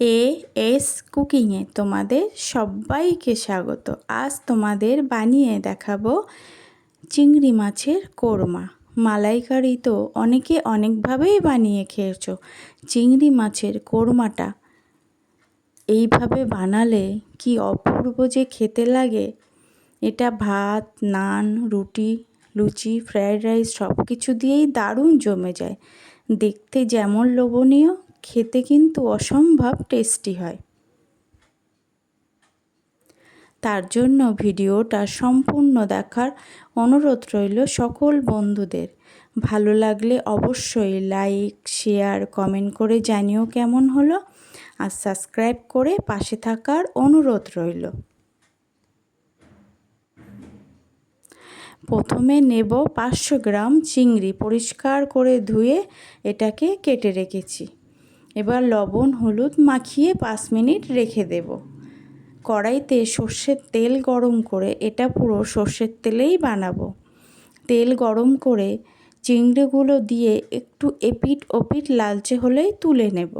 A S কুকিংয়ে তোমাদের সবাইকে স্বাগত। আজ তোমাদের বানিয়ে দেখাবো চিংড়ি মাছের কোরমা। মালাইকারি তো অনেকে অনেকভাবেই বানিয়ে খেয়েছো। চিংড়ি মাছের কোরমাটা এইভাবে বানালে কি অপূর্ব যে খেতে লাগে? এটা ভাত, নান, রুটি, লুচি, ফ্রায়েড রাইস সব কিছু দিয়েই দারুণ জমে যায়। দেখতে যেমন লোভনীয় খেতে কিন্তু অসম্ভব টেস্টি হয়। তার জন্য ভিডিওটা সম্পূর্ণ দেখার অনুরোধ রইল সকল বন্ধুদের। ভালো লাগলে অবশ্যই লাইক, শেয়ার, কমেন্ট করে জানিও কেমন হলো আর সাবস্ক্রাইব করে পাশে থাকার অনুরোধ রইল। প্রথমে নেব পাঁচশো গ্রাম চিংড়ি পরিষ্কার করে ধুয়ে এটাকে কেটে রেখেছি। এবার লবণ, হলুদ মাখিয়ে পাঁচ মিনিট রেখে দেব। কড়াইতে সর্ষের তেল গরম করে এটা পুরো সর্ষের তেলেই বানাবো। তেল গরম করে চিংড়িগুলো দিয়ে একটু এপিট ওপিট লালচে হলেই তুলে নেব।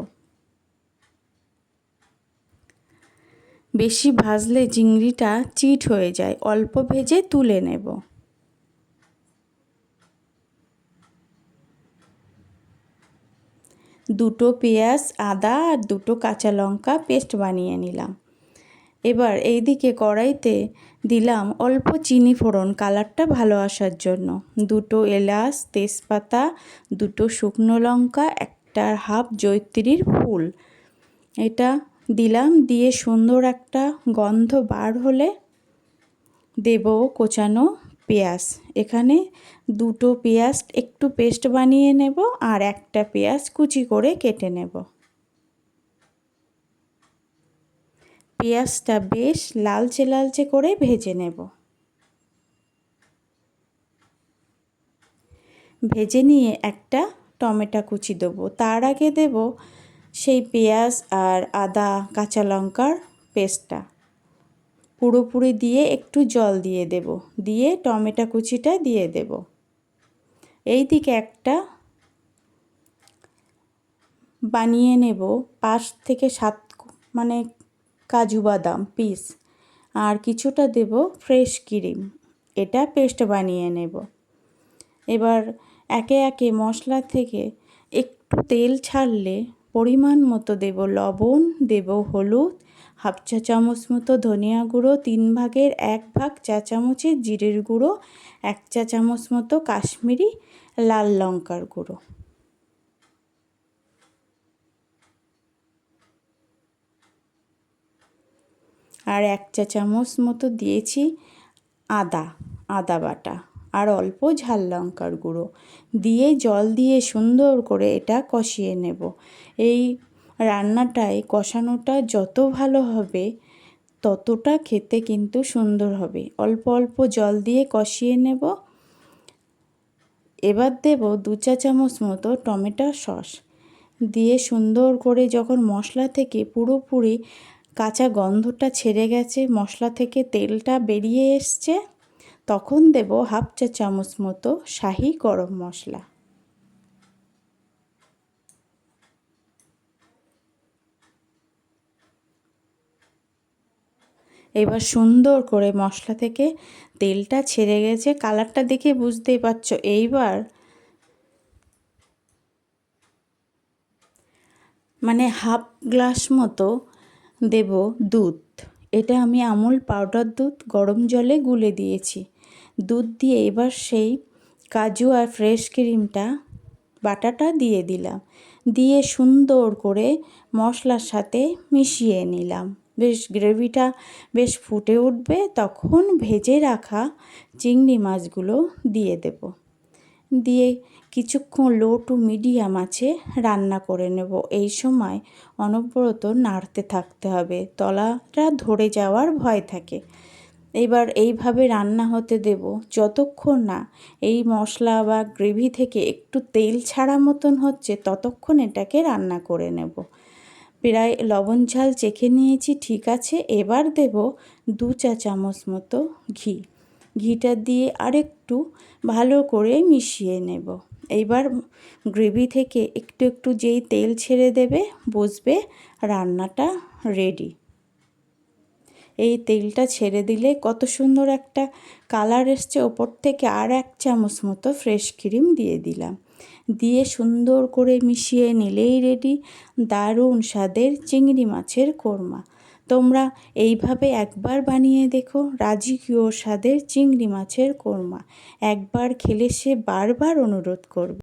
বেশি ভাজলে চিংড়িটা চিট হয়ে যায়, অল্প ভেজে তুলে নেব। দুটো পেঁয়াজ, আদা আর দুটো কাঁচা লঙ্কা পেস্ট বানিয়ে নিলাম। এবার এই দিকে কড়াইতে দিলাম অল্প চিনি ফোড়ন কালারটা ভালো আসার জন্য। দুটো এলাচ, তেজপাতা, দুটো শুকনো লঙ্কা, একটা হাফ জৈত্রীর ফুল। এটা দিলাম দিয়ে সুন্দর একটা গন্ধ বার হলে দেব কোচানো পেঁয়াজ। এখানে দুটো পেঁয়াজ, একটু পেস্ট বানিয়ে নেব আর একটা পেঁয়াজ কুচি করে কেটে নেব। পেঁয়াজটা বেশ লালচে লালচে করে ভেজে নেব। ভেজে নিয়ে একটা টমেটো কুচি দেবো। তার আগে দেব সেই পেঁয়াজ আর আদা কাঁচা লঙ্কার পেস্টটা। পুরোপুরি দিয়ে একটু জল দিয়ে দেব। দিয়ে টমেটো কুচিটা দিয়ে দেব। এই দিকে একটা বানিয়ে নেব পাঁচ থেকে সাত মানে কাজু বাদাম পিস আর কিছুটা দেব ফ্রেশ ক্রিম এটা পেস্ট বানিয়ে নেব। এবার একে একে মশলা থেকে একটু তেল ছাড়লে পরিমাণ মতো দেব লবণ, দেব হলুদ হাফ চা চামচ মতো ধনিয়া গুঁড়ো, তিন ভাগের এক ভাগ চা চামচের জিরের গুঁড়ো, এক চা চামচ মতো কাশ্মীরি লাল লঙ্কার গুঁড়ো। আর এক চা চামচ মতো দিয়েছি আদা আদা বাটা আর অল্প ঝাল লঙ্কার গুঁড়ো। দিয়ে জল দিয়ে সুন্দর করে এটা কষিয়ে নেব। এই রান্নাটায় কষানোটা যত ভালো হবে, ততটা খেতে কিন্তু সুন্দর হবে। অল্প অল্প জল দিয়ে কষিয়ে নেব। এবার দেব দু চা চামচ মতো টমেটো সস। দিয়ে সুন্দর করে যখন মশলা থেকে পুরোপুরি কাঁচা গন্ধটা ছেড়ে গেছে, মশলা থেকে তেলটা বেরিয়ে এসছে, তখন দেব হাফ চা চামচ মতো শাহি গরম মশলা। এবার সুন্দর করে মশলা থেকে তেলটা ছেড়ে গেছে। কালারটা দেখে বুঝতেই পারছ। এইবার মানে হাফ গ্লাস মতো দেব দুধ। এটা আমি আমুল পাউডার দুধ গরম জলে গুলে দিয়েছি। দুধ দিয়ে এবার সেই কাজু আর ফ্রেশ ক্রিমটা, বাটাটা দিয়ে দিলাম। দিয়ে সুন্দর করে মশলার সাথে মিশিয়ে নিলাম। বেশ গ্রেভিটা বেশ ফুটে উঠবে, তখন ভেজে রাখা চিংড়ি মাছগুলো দিয়ে দেব। দিয়ে কিছুক্ষণ লো টু মিডিয়াম আছে রান্না করে নেব। এই সময় অনবরত নাড়তে থাকতে হবে, তলাটা ধরে যাওয়ার ভয় থাকে। এবার এইভাবে রান্না হতে দেব, যতক্ষণ না এই মশলা বা গ্রেভি থেকে একটু তেল ছাড়া মতন হচ্ছে, ততক্ষণ এটাকে রান্না করে নেব। প্রায় লবণ ঝাল চেখে নিয়েছি, ঠিক আছে, এবার দেব দু চা চামচ মতো ঘি। ঘিটা দিয়ে আরেকটু ভালো করে মিশিয়ে নেব। এইবার গ্রেভি থেকে একটু একটু যেই তেল ছেড়ে দেবে বুঝবে রান্নাটা রেডি এই তেলটা ছেড়ে দিলে কত সুন্দর একটা কালার এসছে। ওপর থেকে আর এক চামচ মতো ফ্রেশ ক্রিম দিয়ে দিলাম। দিয়ে সুন্দর করে মিশিয়ে নিলেই রেডি দারুণ স্বাদের চিংড়ি মাছের কোরমা। তোমরা এইভাবে একবার বানিয়ে দেখো রাজকীয় স্বাদের চিংড়ি মাছের কোরমা। একবার খেলে সে বারবার অনুরোধ করবে।